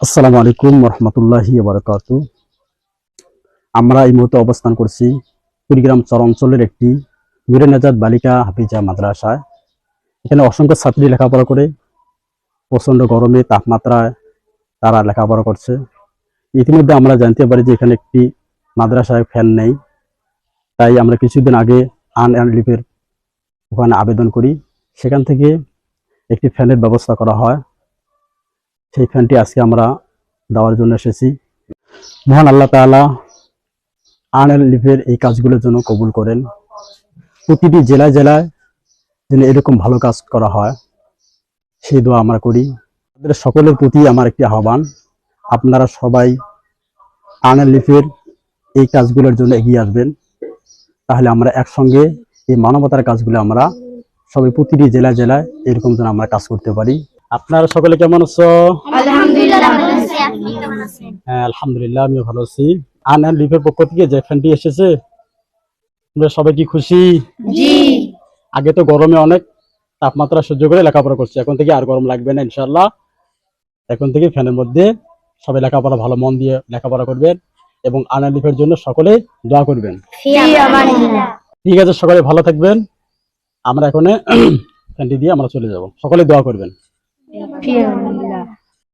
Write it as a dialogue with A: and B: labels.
A: আসসালামু আলাইকুম রহমতুল্লাহি বারকাত আমরা এই মুহূর্তে অবস্থান করছি কুড়িগ্রাম চর অঞ্চলের একটি নুরে নাজাদ বালিকা হাফিজা মাদ্রাসায়। এখানে অসংখ্য ছাত্রী লেখাপড়া করে, প্রচণ্ড গরমে তাপমাত্রায় তারা লেখাপড়া করছে। ইতিমধ্যে আমরা জানতে পারি যে এখানে একটি মাদ্রাসায় ফ্যান নেই। তাই আমরা কিছুদিন আগে আন অ্যান্ড লিভের ওখানে আবেদন করি। সেখান থেকে একটি ফ্যানের ব্যবস্থা করা হয়। সেই ফ্যানটি আজকে আমরা দেওয়ার জন্য এসেছি। মহান আল্লাহ তাআলা আনএল লিভের এই কাজগুলোর জন্য কবুল করেন। প্রতিটি জেলায় জেলায় যেন এরকম ভালো কাজ করা হয়, সেই দোয়া আমরা করি। সকলের প্রতি আমার একটি আহ্বান, আপনারা সবাই আনএল লিফের এই কাজগুলোর জন্য এগিয়ে আসবেন। তাহলে আমরা একসঙ্গে এই মানবতার কাজগুলো আমরা সবাই প্রতিটি জেলায় জেলায় এরকম যেন আমরা কাজ করতে পারি। আপনারা সকলে কেমন আছো?
B: আলহামদুলিল্লাহ
A: হ্যাঁ আলহামদুলিল্লাহ আমিও ভালো আছি। আন লিভের পক্ষ থেকে যে ফ্যানটি এসেছে তোমরা সবাই কি খুশি?
B: জি।
A: আগে তো গরমে অনেক তাপমাত্রা সহ্য করে লেখাপড়া করছে এখন থেকে আর গরম লাগবে না ইনশাল্লাহ এখন থেকে ফ্যানের মধ্যে সবাই লেখাপড়া ভালো মন দিয়ে লেখাপড়া করবেন এবং আন অ্যান্ড লিভের জন্য সকলে দোয়া করবেন। ঠিক আছে সকলে ভালো থাকবেন। আমরা এখন ফ্যানটি দিয়ে আমরা চলে যাব। সকলে দোয়া করবেন।
B: fear.